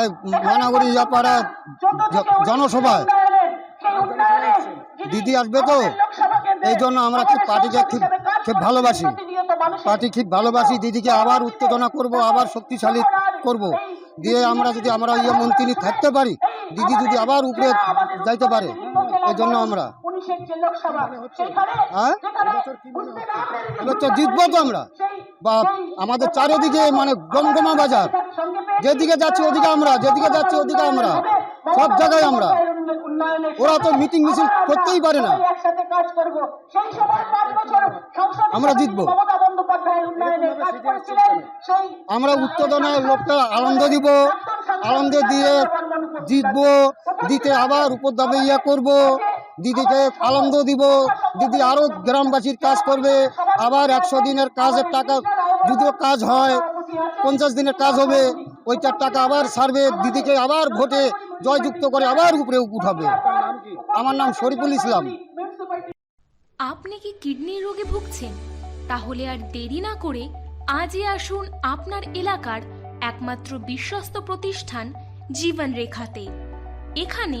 এই মহানগরী ইয়াপাড়া জনসভায়। দিদি আসবে তো? এই জন্য আমরা খুব পার্টিকে খুব খুব ভালোবাসি। পার্টি খুব ভালোবাসি। দিদিকে আবার উত্তেজনা করব আবার শক্তিশালী করব। দিয়ে আমরা যদি আমরা ইয়ে মন্ত্রী থাকতে পারি দিদি যদি আবার উপরে যাইতে পারে এই জন্য আমরা হ্যাঁ এবার তো জিতবো তো আমরা। বা আমাদের চারিদিকে মানে গমগমা বাজার। যেদিকে যাচ্ছি ওদিকে আমরা যেদিকে যাচ্ছি ওদিকে আমরা। সব জায়গায় আমরা। ওরা তো মিটিং মিছিল করতেই পারে না। আমরা জিতবো। আমরা উত্তেজনায় লোকটা আনন্দ দিব আনন্দ দিয়ে জিতবো দিতে আবার উপর দামে ইয়ে করব। দিদিকে আনন্দ দিব। দিদি আরও গ্রামবাসীর কাজ করবে। আবার একশো দিনের কাজের টাকা যদিও কাজ হয়, পঞ্চাশ দিনের কাজ হবে, ওইটার টাকা আবার সারবে দিদিকে আবার ভোটে জয়যুক্ত করে আবার উপরে উঠাবে। আমার নাম শরীফুল ইসলাম। আপনি কি কিডনি রোগে ভুগছেন? তাহলে আর দেরি না করে আজই আসুন আপনার এলাকার একমাত্র বিশ্বস্ত প্রতিষ্ঠান জীবন রেখাতে এখানে